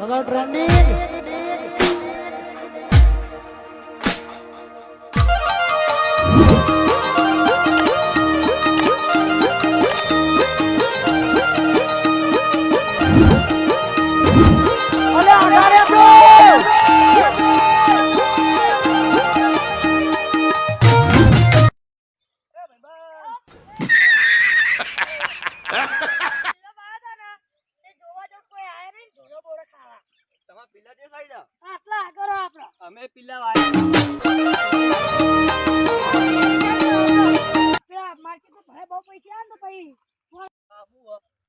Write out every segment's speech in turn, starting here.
Hello, trending. પેલા આટલા આગળ આપડે. અમે પેલા માર્કેટમાં ભાઈ બહુ પૈસા આવે ને તો પછી બાબુ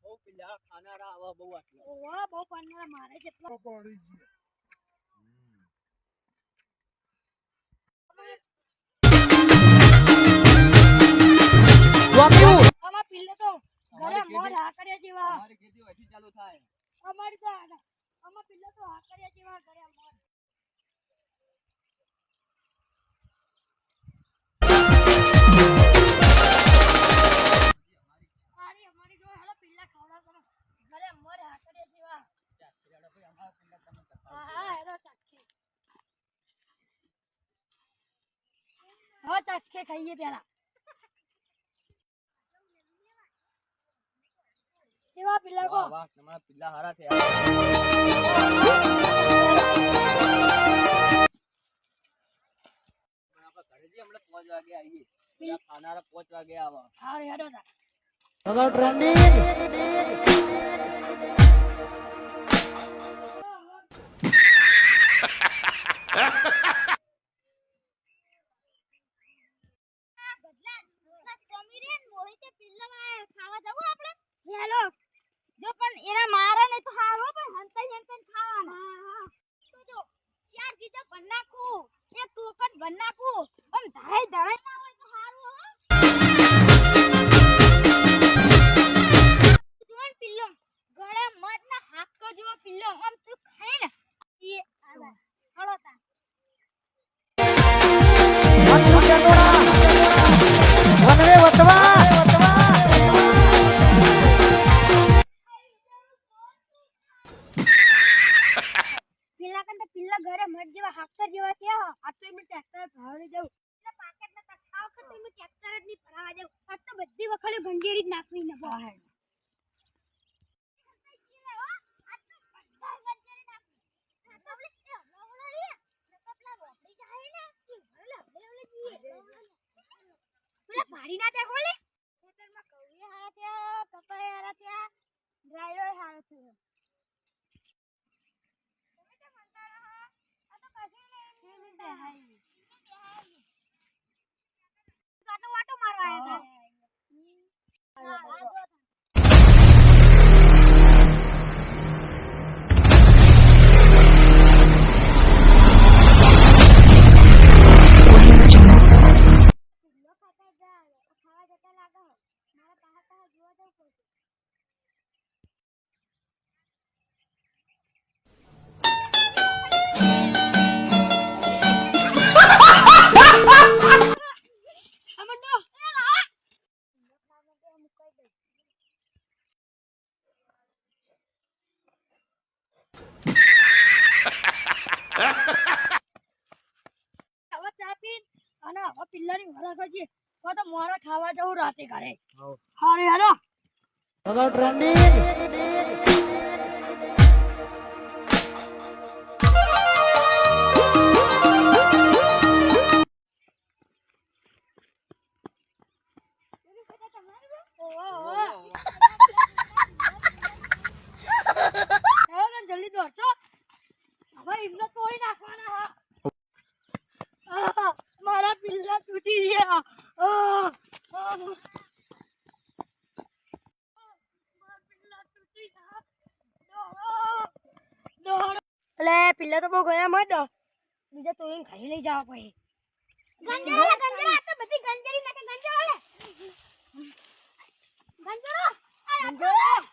બહુ પેલા ખાનારા આવા બહુ આટલા. ઓવા બહુ પાડનારા મારે જેટલા. વાપ્યું આમાં પિલ્લે તો ઘરે અમારી મોર જેવા. અમારી ખેતી હજી ચાલુ થાય. અમારી તો આ- પિલ્લો તો હાકરિયા જેવા ઘરે મોર, અમારી હાલો ઘરે મોર હાકડિયા જેવા. હા હા ચાખી. હવે ચાખે ખાઈએ પેલા. કેવા પિલ્લા કો વાહ વાહ તમારા પેલા હારા થયા પણ આપણે ઘરેથી હમણાં પાંચ વાગે આવીએ પેલા ખાનારા પાંચ વાગે આવા હારું હેડો તા Hello, trending. હેલો જો પણ એના મારે ને તો હારો પણ હંતાઈ હંતાઈ ખાવાના. તો જો ચાર કીધા બન નાખું. એક ટોકન બન નાખું. ટ્રેક્ટર જ નહીં આ તો બધી વખતે ભંગેરી જ નાખવી ને બહાર ભારી ના ત્યાં ખોલે ખેતરમાં કૌવી હારા થયા કપાઈ હારા થયા ડ્રાયડો હારો થયો તમે કેમ મંતાડા હો? આ તો કશું નહીં. ખાવા જતા લાગો. મારા પાસે પાસે જોવા જવું પડશે. હવે ચા પીન અને હવે પિલ્લાની વરા કરજે. તો તો મોરે ખાવા જવું રાતે ઘરે. હારે હાલો. Hello, એટલે પિલ્લા તો બહુ ગયા મત બીજા તો એને ખાઈ લઈ જવા પછી. ગંજરા ગંજરા આ તો બધી ગંજરી નાખે ગંજરો લે ગંજરો ગંજરો?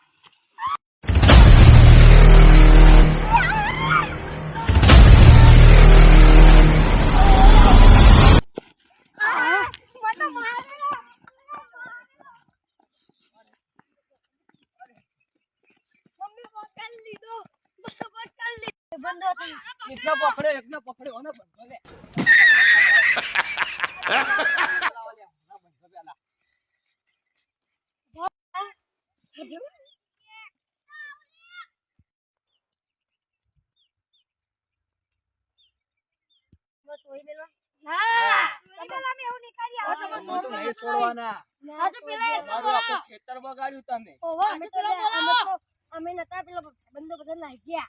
અમે નતા પેલો બંદો બધા લાગ્યા.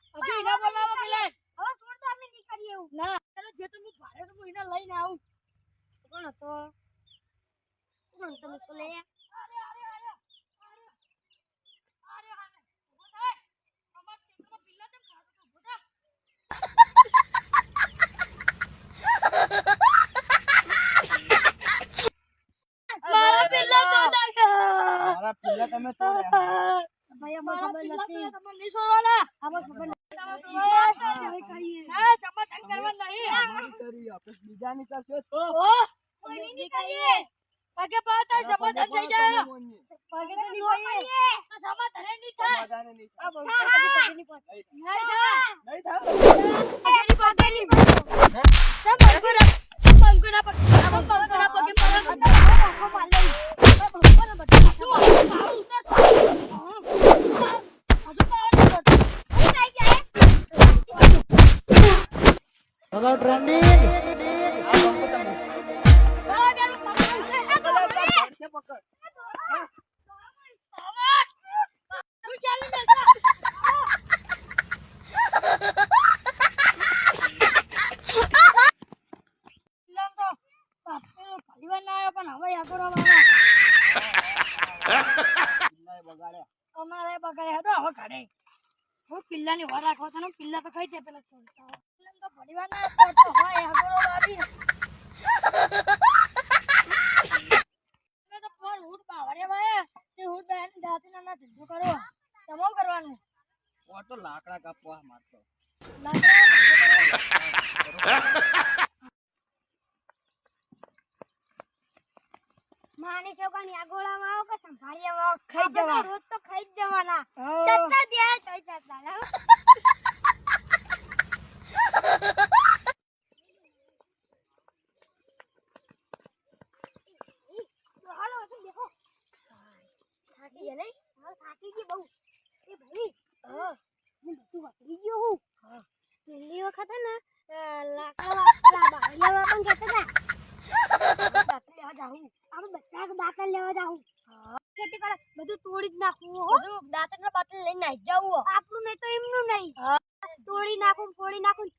બીજાની કરશો તો. કોઈની કરીએ પગે પાતા જબત થઈ જાય પગે થાય. હલો ટ્રેન્ડિંગ અમારે બગાડ્યા તો હવે કાઢે હું પિલ્લાની વાર રાખવા તને, પિલ્લા તો ખાઈ જાય પેલા લાકડા માની છોકરાની આગોળા માં આવો કે સંભાળીયા માં ખાઈ જવા તો ખાઈ જવાના. બધું તોડી જ નાખવું બધું દાંતણ બાતણ લઈને નાઈ જવું આપણું નહીં તો એમનું નહીં તોડી નાખું ફોડી નાખું